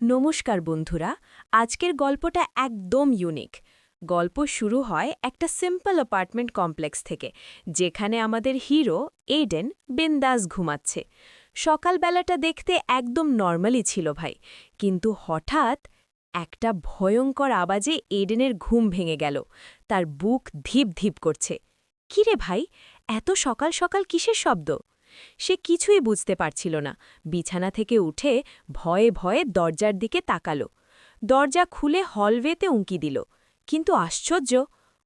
নমস্কার বন্ধুরা, আজকের গল্পটা একদম ইউনিক গল্প শুরু হয় একটা সিম্পল অ্যাপার্টমেন্ট কমপ্লেক্স থেকে, যেখানে আমাদের হিরো এডেন বিন্দাস ঘুমাচ্ছে। সকালবেলাটা দেখতে একদম নর্মালি ছিল ভাই, কিন্তু হঠাৎ একটা ভয়ঙ্কর আওয়াজে এডেনের ঘুম ভেঙে গেল, তার বুক ধীপ ধীপ করছে। কিরে ভাই, এত সকাল সকাল কিসের শব্দ? সে কিছুই বুঝতে পারছিল না। বিছানা থেকে উঠে ভয়ে ভয়ে দরজার দিকে তাকালো। দরজা খুলে হলওয়েতে উঁকি দিল। কিন্তু আশ্চর্য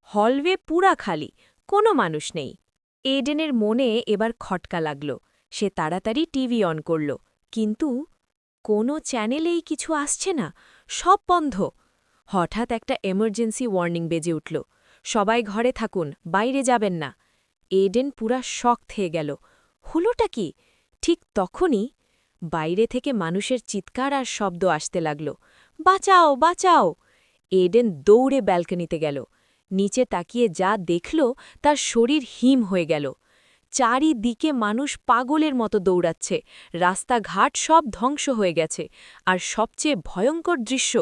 হলওয়ে পুরা খালি, কোনো মানুষ নেই। এডেনের মনে এবার খটকা লাগল। সে তাড়াতাড়ি টিভি অন করল। কিন্তু কোনো চ্যানেলেই কিছু আসছে না। সব বন্ধ। হঠাৎ একটা এমার্জেন্সি ওয়ার্নিং বেজে উঠল। সবাই ঘরে থাকুন, বাইরে যাবেন না। এডেন পুরা শখ থেয়ে গেল। হলোটা কি? ঠিক তখনই বাইরে থেকে মানুষের চিৎকার আর শব্দ আসতে লাগল। বাঁচাও বাঁচাও! এডেন দৌড়ে ব্যালকনিতে গেল। নিচে তাকিয়ে যা দেখল তার শরীর হিম হয়ে গেল। চারিদিকে মানুষ পাগলের মতো দৌড়াচ্ছে। রাস্তাঘাট সব ধ্বংস হয়ে গেছে। আর সবচেয়ে ভয়ঙ্কর দৃশ্য,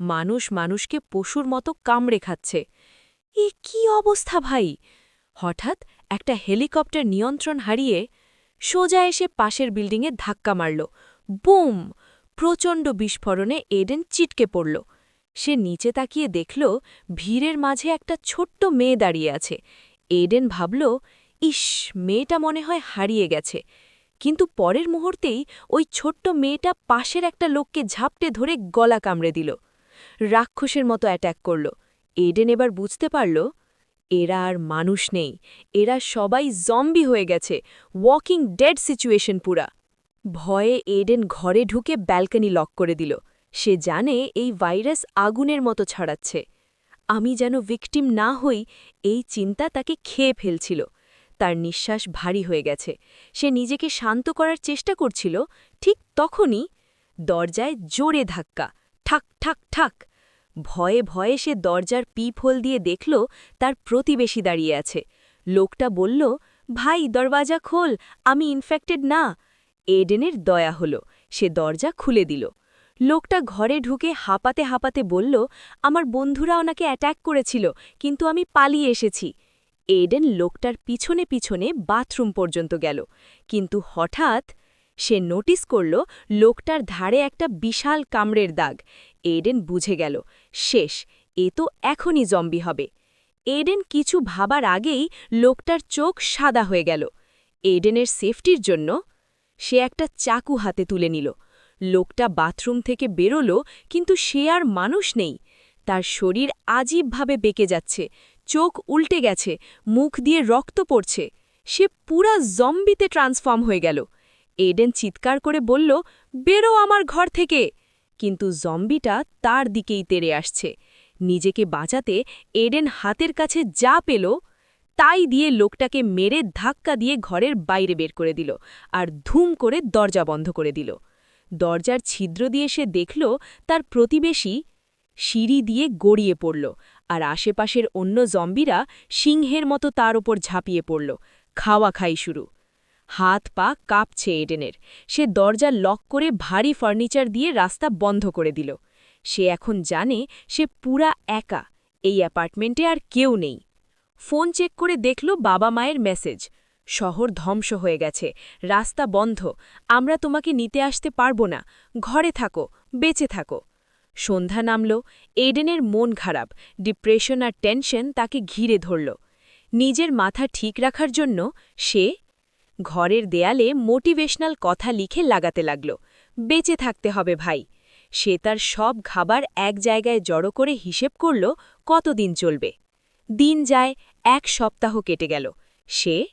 মানুষ মানুষকে পশুর মতো কামড়ে খাচ্ছে। এ কি অবস্থা ভাই? হঠাৎ একটা হেলিকপ্টার নিয়ন্ত্রণ হারিয়ে সোজা এসে পাশের বিল্ডিংয়ে ধাক্কা মারল। বুম! প্রচণ্ড বিস্ফোরণে এডেন চিটকে পড়ল। সে নিচে তাকিয়ে দেখল, ভিড়ের মাঝে একটা ছোট্ট মেয়ে দাঁড়িয়ে আছে। এডেন ভাবল, ইস, মেয়েটা মনে হয় হারিয়ে গেছে। কিন্তু পরের মুহূর্তেই ওই ছোট্ট মেয়েটা পাশের একটা লোককে ঝাপটে ধরে গলা কামড়ে দিল। রাক্ষসের মতো অ্যাট্যাক করল। এডেন এবার বুঝতে পারল এরা আর মানুষ নেই। এরা সবাই জম্বি হয়ে গেছে। ওয়াকিং ডেড সিচুয়েশন পুরা। ভয়ে এডেন ঘরে ঢুকে ব্যালকনি লক করে দিল। সে জানে এই ভাইরাস আগুনের মতো ছড়াচ্ছে। আমি যেন ভিকটিম না হই, এই চিন্তা তাকে খেয়ে ফেলছিল। তার নিঃশ্বাস ভারী হয়ে গেছে। সে নিজেকে শান্ত করার চেষ্টা করছিল, ঠিক তখনই দরজায় জোরে ধাক্কা। ঠাক ঠাক ঠাক। ভয়ে ভয়ে সে দরজার পিপহোল দিয়ে দেখল তার প্রতিবেশী দাঁড়িয়ে আছে। লোকটা বলল, ভাই, দরওয়াজা খোল, আমি ইনফেক্টেড না। এডেনের দয়া হল, সে দরজা খুলে দিল। লোকটা ঘরে ঢুকে হাঁপাতে হাঁপাতে বলল, আমার বন্ধুরা ওনাকে অ্যাট্যাক করেছিল, কিন্তু আমি পালিয়ে এসেছি। এডেন লোকটার পিছনে পিছনে বাথরুম পর্যন্ত গেল। কিন্তু হঠাৎ সে নোটিস করল লোকটার ধারে একটা বিশাল কামড়ের দাগ। এডেন বুঝে গেল, শেষ, এ তো এখনই জম্বি হবে। এডেন কিছু ভাবার আগেই লোকটার চোখ সাদা হয়ে গেল। এডেনের সেফটির জন্য সে একটা চাকু হাতে তুলে নিল। লোকটা বাথরুম থেকে বেরোল, কিন্তু সে আর মানুষ নেই। তার শরীর আজীবভাবে বেঁকে যাচ্ছে, চোখ উল্টে গেছে, মুখ দিয়ে রক্ত পড়ছে। সে পুরা জম্বিতে ট্রান্সফর্ম হয়ে গেল। এডেন চিৎকার করে বলল, বেরো আমার ঘর থেকে। কিন্তু জম্বিটা তার দিকেই তেড়ে আসছে। নিজেকে বাঁচাতে এডেন হাতের কাছে যা পেল, তাই দিয়ে লোকটাকে মেরে ধাক্কা দিয়ে ঘরের বাইরে বের করে দিল আর ধুম করে দরজা বন্ধ করে দিল। দরজার ছিদ্র দিয়ে সে দেখল, তার প্রতিবেশী সিঁড়ি দিয়ে গড়িয়ে পড়ল আর আশেপাশের অন্য জম্বিরা সিংহের মতো তার ওপর ঝাঁপিয়ে পড়ল। খাওয়া খাই শুরু। হাত পা কাঁপছে এডেনের। সে দরজা লক করে ভারী ফার্নিচার দিয়ে রাস্তা বন্ধ করে দিল। সে এখন জানে সে পুরা একা, এই অ্যাপার্টমেন্টে আর কেউ নেই। ফোন চেক করে দেখল বাবা মায়ের মেসেজ। শহর ধ্বংস হয়ে গেছে, রাস্তা বন্ধ, আমরা তোমাকে নিতে আসতে পারব না, ঘরে থাকো, বেঁচে থাকো। সন্ধ্যা নামল, এডেনের মন খারাপ, ডিপ্রেশন আর টেনশন তাকে ঘিরে ধরল। নিজের মাথা ঠিক রাখার জন্য সে ঘরের দেয়ালে মোটিভেশনাল কথা লিখে লাগাতে লাগল। বেঁচে থাকতে হবে ভাই। সে তার সব খাবার এক জায়গায় জড়ো করে হিসেব করল, কতদিন চলবে। দিন যায়, এক সপ্তাহ কেটে গেল। সে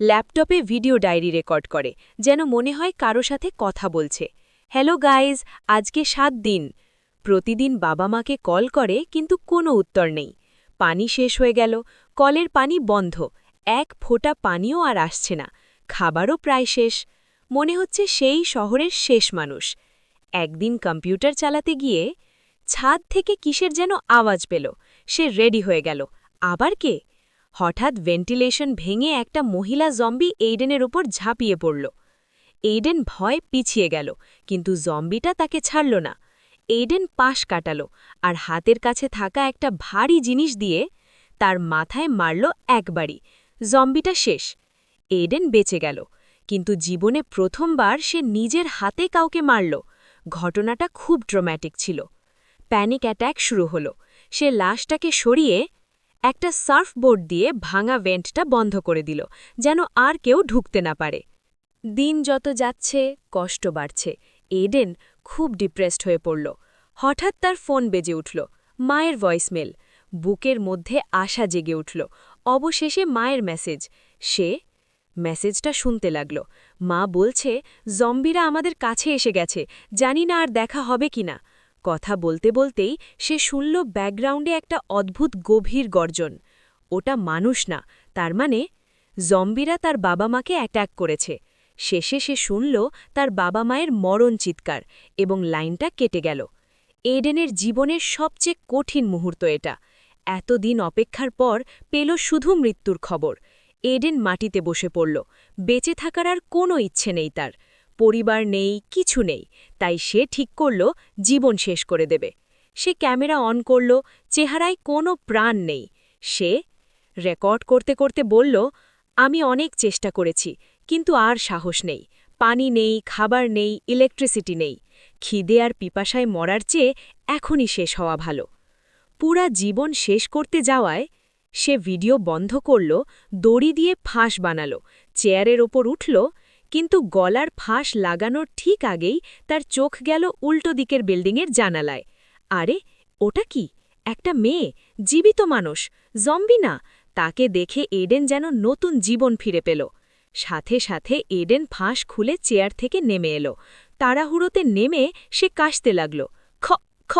ল্যাপটপে ভিডিও ডায়েরি রেকর্ড করে, যেন মনে হয় কারও সাথে কথা বলছে। হ্যালো গাইজ, আজকে সাত দিন। প্রতিদিন বাবা মাকে কল করে, কিন্তু কোনো উত্তর নেই। পানি শেষ হয়ে গেল। কলের পানি বন্ধ। এক ফোঁটা পানিও আর আসছে না। খাবারও প্রায় শেষ। মনে হচ্ছে সেই শহরের শেষ মানুষ। একদিন কম্পিউটার চালাতে গিয়ে ছাদ থেকে কিসের যেন আওয়াজ পেল। সে রেডি হয়ে গেল। আবার কে? হঠাৎ ভেন্টিলেশন ভেঙে একটা মহিলা জম্বি এইডেনের উপর ঝাঁপিয়ে পড়ল। এইডেন ভয় পিছিয়ে গেল, কিন্তু জম্বিটা তাকে ছাড়ল না। এইডেন পাশ কাটালো আর হাতের কাছে থাকা একটা ভারী জিনিস দিয়ে তার মাথায় মারল একবারই। জম্বিটা শেষ। এইডেন বেঁচে গেল, কিন্তু জীবনে প্রথমবার সে নিজের হাতে কাউকে মারল। ঘটনাটা খুব ড্রামাটিক ছিল। প্যানিক অ্যাট্যাক শুরু হলো। সে লাশটাকে সরিয়ে একটা সার্ফবোর্ড দিয়ে ভাঙা ভেন্টটা বন্ধ করে দিল, যেন আর কেউ ঢুকতে না পারে। দিন যত যাচ্ছে, কষ্ট বাড়ছে। এডেন খুব ডিপ্রেসড হয়ে পড়ল। হঠাৎ তার ফোন বেজে উঠল, মায়ের ভয়েসমেল বুকের মধ্যে আশা জেগে উঠল। অবশেষে মায়ের মেসেজ সে মেসেজটা শুনতে লাগল। মা বলছে, জম্বিরা আমাদের কাছে এসে গেছে, জানি না আর দেখা হবে কিনা কথা বলতে বলতেই সে শুনল ব্যাকগ্রাউন্ডে একটা অদ্ভুত গভীর গর্জন। ওটা মানুষ না, তার মানে জম্বিরা তার বাবা মাকে অ্যাট্যাক করেছে। শেষে সে শুনল তার বাবা মায়ের মরণ চিৎকার এবং লাইনটা কেটে গেল। এডেনের জীবনের সবচেয়ে কঠিন মুহূর্ত এটা। এতদিন অপেক্ষার পর পেল শুধু মৃত্যুর খবর। এডেন মাটিতে বসে পড়ল। বেঁচে থাকার আর কোনো ইচ্ছে নেই তার। পরিবার নেই, কিছু নেই। তাই সে ঠিক করল, জীবন শেষ করে দেবে। সে ক্যামেরা অন করল, চেহারায় কোনো প্রাণ নেই। সে রেকর্ড করতে করতে বলল, আমি অনেক চেষ্টা করেছি, কিন্তু আর সাহস নেই। পানি নেই, খাবার নেই, ইলেকট্রিসিটি নেই। খিদে আর পিপাসায় মরার চেয়ে এখনই শেষ হওয়া ভালো। পুরা জীবন শেষ করতে যাওয়ায় সে ভিডিও বন্ধ করল, দড়ি দিয়ে ফাঁস বানাল, চেয়ারের ওপর উঠল, কিন্তু গলার ফাঁস লাগানোর ঠিক আগেই তার চোখ গেল উল্টো দিকের বিল্ডিংয়ের জানালায়। আরে, ওটা কি? একটা মেয়ে, জীবিত মানুষ, জম্বি না? তাকে দেখে এডেন যেন নতুন জীবন ফিরে পেল। সাথে সাথে এডেন ফাঁস খুলে চেয়ার থেকে নেমে এলো। তাড়াহুড়োতে নেমে সে কাশতে লাগল। খ খ,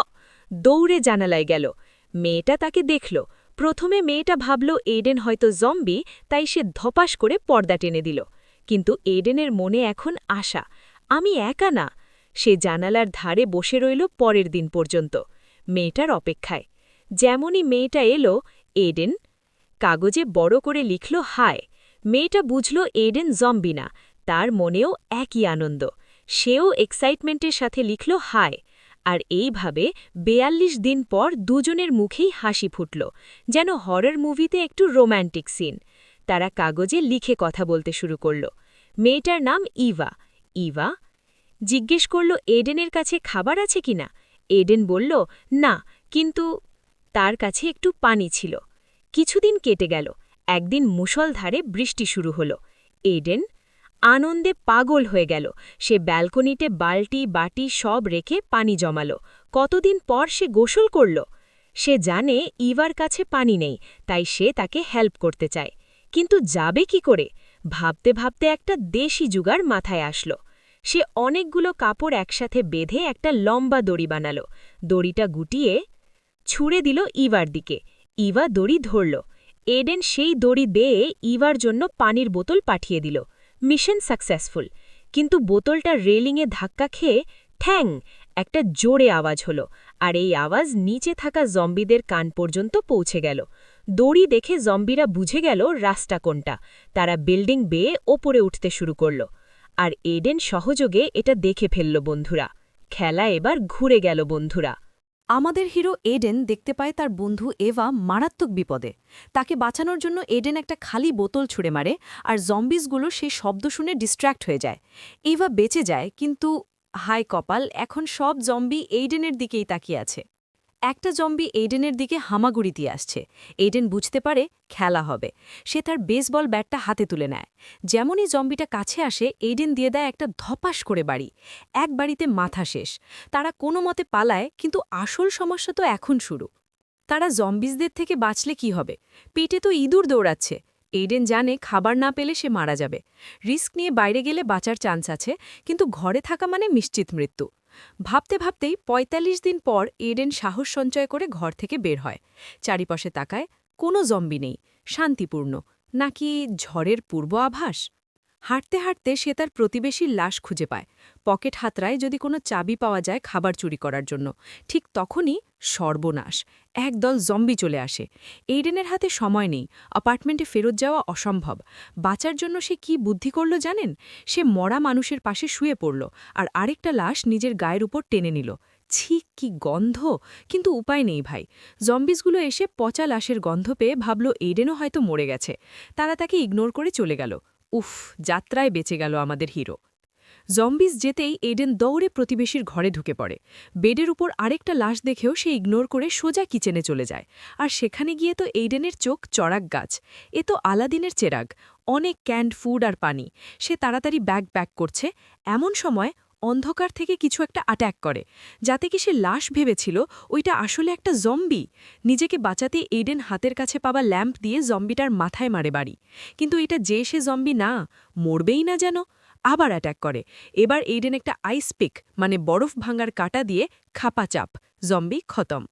দৌড়ে জানালায় গেল। মেয়েটা তাকে দেখল। প্রথমে মেয়েটা ভাবল এডেন হয়তো জম্বি তাই সে ধপাস করে পর্দা টেনে দিল। কিন্তু এডেনের মনে এখন আশা, আমি একা না। সে জানালার ধারে বসে রইল পরের দিন পর্যন্ত, মেয়েটার অপেক্ষায়। যেমনই মেয়েটা এলো, এডেন কাগজে বড় করে লিখল, হায়, মেয়েটা বুঝল এডেন জম্বি না, তার মনেও একই আনন্দ। সেও এক্সাইটমেন্টের সাথে লিখল, হায় আর এইভাবে বেয়াল্লিশ দিন পর দুজনের মুখেই হাসি ফুটল, যেন হরর মুভিতে একটু রোম্যান্টিক সিন। তারা কাগজে লিখে কথা বলতে শুরু করল। মেয়েটার নাম ইভা। ইভা? জিজ্ঞেস করল, এডেনের কাছে খাবার আছে কিনা এডেন বলল, না, কিন্তু তার কাছে একটু পানি ছিল। কিছুদিন কেটে গেল। একদিন মুষলধারে বৃষ্টি শুরু হল। এডেন আনন্দে পাগল হয়ে গেল। সে ব্যালকনিতে বালটি বাটি সব রেখে পানি জমালো। কতদিন পর সে গোসল করল? সে জানে ইভার কাছে পানি নেই, তাই সে তাকে হেল্প করতে চায়। কিন্তু যাবে কি করে? ভাবতে ভাবতে একটা দেশি যুগার মাথায় আসলো। সে অনেকগুলো কাপড় একসাথে বেঁধে একটা লম্বা দড়ি বানালো। দড়িটা গুটিয়ে ছুঁড়ে দিল ইভার দিকে। ইভা দড়ি ধরল। এডেন সেই দড়ি বেয়ে ইভার জন্য পানির বোতল পাঠিয়ে দিল। Mission successful. কিন্তু বোতলটা রেলিংয়ে ধাক্কা খেয়ে ঠ্যাং, একটা জোরে আওয়াজ হলো, আর এই আওয়াজ নিচে থাকা জম্বিদের কান পর্যন্ত পৌঁছে গেল। দড়ি দেখে জম্বিরা বুঝে গেল রাস্তা কোনটা। তারা বিল্ডিং বেয়ে ওপরে উঠতে শুরু করল। আর এডেন সহযোগে এটা দেখে ফেলল বন্ধুরা। খেলা এবার ঘুরে গেল বন্ধুরা। আমাদের হিরো এডেন দেখতে পায় তার বন্ধু এভা মারাত্মক বিপদে। তাকে বাঁচানোর জন্য এডেন একটা খালি বোতল ছুঁড়ে মারে আর জম্বিসগুলো সেই শব্দ শুনে ডিস্ট্র্যাক্ট হয়ে যায়। এভা বেঁচে যায়, কিন্তু হাই কপাল, এখন সব জম্বি এইডেনের দিকেই তাকিয়ে আছে। একটা জম্বি এইডেনের দিকে হামাগুড়ি দিয়ে আসছে। এইডেন বুঝতে পারে খেলা হবে। সে তার বেসবল ব্যাটটা হাতে তুলে নেয়। যেমনই জম্বিটা কাছে আসে এইডেন দিয়ে দেয় একটা ধপাস করে বাড়ি। এক বাড়িতে মাথা শেষ। তারা কোনো মতে পালায়, কিন্তু আসল সমস্যা তো এখন শুরু। তারা জম্বিসদের থেকে বাঁচলে কি হবে? পেটে তো ইঁদুর দৌড়াচ্ছে। এইডেন জানে খাবার না পেলে সে মারা যাবে। রিস্ক নিয়ে বাইরে গেলে বাঁচার চান্স আছে, কিন্তু ঘরে থাকা মানে নিশ্চিত মৃত্যু। ভাবতে ভাবতেই ৪৫ দিন পর এডেন সাহস সঞ্চয় করে ঘর থেকে বের হয়। চারিপাশে তাকায় কোনো জম্বি নেই, শান্তিপূর্ণ, নাকি ঝড়ের পূর্ব আভাস? হাঁটতে হাঁটতে সে তার প্রতিবেশীর লাশ খুঁজে পায়। পকেট হাতরায় যদি কোনো চাবি পাওয়া যায় খাবার চুরি করার জন্য। ঠিক তখনই সর্বনাশ, একদল জম্বি চলে আসে। এইডেনের হাতে সময় নেই অ্যাপার্টমেন্টে ফেরত যাওয়া অসম্ভব। বাঁচার জন্য সে কি বুদ্ধি করল জানেন? সে মরা মানুষের পাশে শুয়ে পড়ল আর আরেকটা লাশ নিজের গায়ের উপর টেনে নিল। ছি, কি গন্ধ! কিন্তু উপায় নেই ভাই। জম্বিসগুলো এসে পচা লাশের গন্ধ পেয়ে ভাবল এইডেনও হয়তো মরে গেছে। তারা তাকে ইগনোর করে চলে গেল। উফ, যাত্রায় বেঁচে গেল আমাদের হিরো। জম্বিস যেতেই এডেন দৌড়ে প্রতিবেশীর ঘরে ঢুকে পড়ে। বেডের উপর আরেকটা লাশ দেখেও সে ইগনোর করে সোজা কিচেনে চলে যায়। আর সেখানে গিয়ে তো এইডেনের চোখ চড়াক গাছ। এ তো আলাদিনের চেরাগ, অনেক ক্যান্ড ফুড আর পানি। সে তাড়াতাড়ি ব্যাগ ব্যাক করছে। এমন সময় অন্ধকার থেকে কিছু একটা অ্যাট্যাক করে। যাতে কি সে লাশ ভেবেছিল, ওইটা আসলে একটা জম্বি নিজেকে বাঁচাতে এইডেন হাতের কাছে পাওয়া ল্যাম্প দিয়ে জম্বিটার মাথায় মারে বাড়ি। কিন্তু এটা যে সে জম্বি না, মরবেই না যেন। আবার অ্যাট্যাক করে। এবার এইডেন একটা আইস পিক মানে বরফ ভাঙার কাটা দিয়ে খাপা চাপ। জম্বি খতম।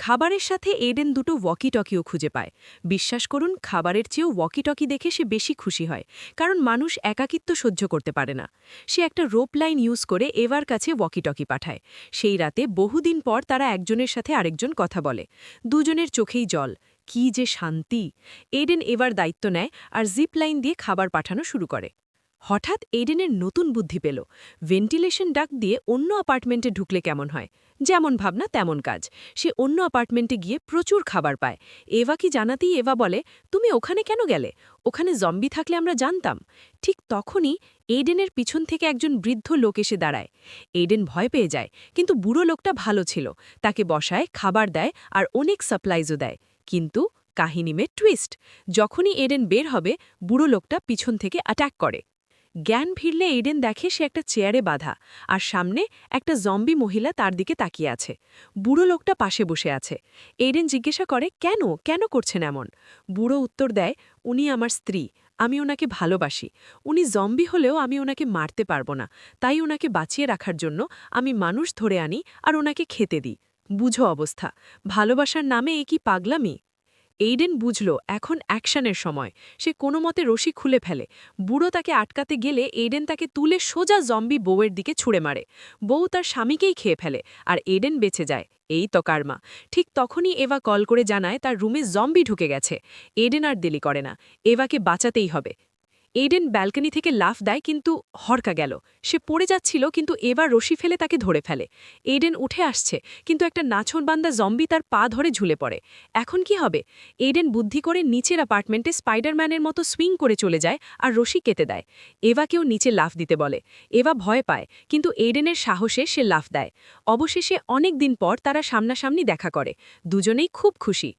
খাবারের সাথে এডেন দুটো ওয়াকি টকিও খুঁজে পায়। বিশ্বাস করুন, খাবারের চেয়েও ওয়াকি টকি দেখে সে বেশি খুশি হয়, কারণ মানুষ একাকিত্ব সহ্য করতে পারে না। সে একটা রোপ লাইন ইউজ করে এবার কাছে ওয়াকি টকি পাঠায়। সেই রাতে বহুদিন পর তারা একজনের সাথে আরেকজন কথা বলে। দুজনের চোখেই জল। কি যে শান্তি! এডেন এবার দায়িত্ব নেয় আর জিপ লাইন দিয়ে খাবার পাঠানো শুরু করে। হঠাৎ এডেনের নতুন বুদ্ধি পেল। ভেন্টিলেশন ডাক দিয়ে অন্য অ্যাপার্টমেন্টে ঢুকলে কেমন হয়? যেমন ভাবনা, তেমন কাজ। সে অন্য অ্যাপার্টমেন্টে গিয়ে প্রচুর খাবার পায়। এভা কি জানাতেই এভা বলে, তুমি ওখানে কেন গেলে? ওখানে জম্বি থাকলে আমরা জানতাম। ঠিক তখনই এডেনের পিছন থেকে একজন বৃদ্ধ লোক এসে দাঁড়ায়। এডেন ভয় পেয়ে যায়, কিন্তু বুড়ো লোকটা ভালো ছিল। তাকে বসায়, খাবার দেয় আর অনেক সাপ্লাইজও দেয়। কিন্তু কাহিনী মে টুইস্ট যখনই এডেন বের হবে, বুড়ো লোকটা পিছন থেকে অ্যাট্যাক করে। জ্ঞান ফিরলে এইডেন দেখে সে একটা চেয়ারে বাঁধা, আর সামনে একটা জম্বি মহিলা তার দিকে তাকিয়ে আছে। বুড়ো লোকটা পাশে বসে আছে। এইডেন জিজ্ঞাসা করে, কেন? কেন করছেন এমন? বুড়ো উত্তর দেয়, উনি আমার স্ত্রী। আমি ওনাকে ভালোবাসি। উনি জম্বি হলেও আমি ওনাকে মারতে পারব না। তাই ওনাকে বাঁচিয়ে রাখার জন্য আমি মানুষ ধরে আনি আর ওনাকে খেতে দিই। বুঝো অবস্থা। ভালোবাসার নামে এ কি পাগলামি? এইডেন বুঝল, এখন অ্যাকশনের সময়। সে কোনো মতে রশি খুলে ফেলে। বুড়ো তাকে আটকাতে গেলে এইডেন তাকে তুলে সোজা জম্বি বউয়ের দিকে ছুঁড়ে মারে। বউ তার স্বামীকেই খেয়ে ফেলে, আর এডেন বেঁচে যায়। এই তো কার্মা। ঠিক তখনই এভা কল করে জানায় তার রুমে জম্বি ঢুকে গেছে। এডেন আর দেলি করে না। এভাকে বাঁচাতেই হবে। এইডেন ব্যালকনি থেকে লাফ দেয়, কিন্তু হরকা গেল। সে পড়ে যাচ্ছিল, কিন্তু এবার রশি ফেলে তাকে ধরে ফেলে। এইডেন উঠে আসছে, কিন্তু একটা নাছনবান্দা জম্বি তার পা ধরে ঝুলে পড়ে। এখন কি হবে? এইডেন বুদ্ধি করে নিচের অ্যাপার্টমেন্টে স্পাইডারম্যানের মতো সুইং করে চলে যায় আর রশি কেটে দেয়। এভাকেও নিচে লাফ দিতে বলে। এভা ভয় পায়, কিন্তু এইডেনের সাহসে সে লাফ দেয়। অবশেষে অনেক দিন পর তারা সামনাসামনি দেখা করে। দুজনেই খুব খুশি।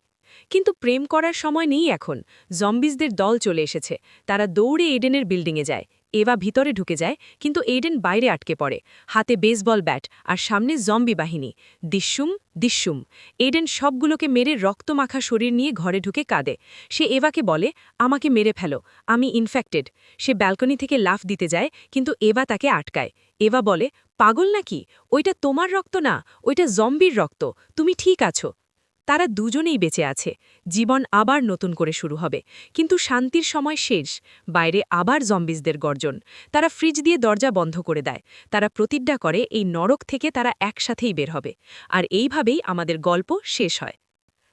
কিন্তু প্রেম করার সময় নেই এখন। জম্বিসদের দল চলে এসেছে। তারা দৌড়ে এডেনের বিল্ডিংয়ে যায়। এবা ভিতরে ঢুকে যায়, কিন্তু এডেন বাইরে আটকে পড়ে। হাতে বেসবল ব্যাট আর সামনে জম্বি বাহিনী। দিস্যুম দিস্যুম এডেন সবগুলোকে মেরে রক্তমাখা শরীর নিয়ে ঘরে ঢুকে কাঁদে। সে এভাকে বলে, আমাকে মেরে ফেলো। আমি ইনফেক্টেড সে ব্যালকনি থেকে লাফ দিতে যায়, কিন্তু এভা তাকে আটকায়। এভা বলে, পাগল নাকি? ওইটা তোমার রক্ত না। ওইটা জম্বির রক্ত। তুমি ঠিক আছো। তারা দুজনেই বেঁচে আছে। জীবন আবার নতুন করে শুরু হবে। কিন্তু শান্তির সময় শেষ। বাইরে আবার জম্বিসদের গর্জন। তারা ফ্রিজ দিয়ে দরজা বন্ধ করে দেয়। তারা প্রতিজ্ঞা করে, এই নরক থেকে তারা একসাথেই বের হবে। আর এইভাবেই আমাদের গল্প শেষ হয়।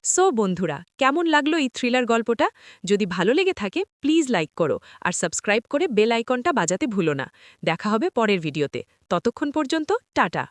সো বন্ধুরা, কেমন লাগল এই থ্রিলার গল্পটা? যদি ভালো লেগে থাকে, প্লিজ লাইক করো আর সাবস্ক্রাইব করে বেল আইকনটা বাজাতে ভুলো না। দেখা হবে পরের ভিডিওতে। ততক্ষণ পর্যন্ত, টাটা।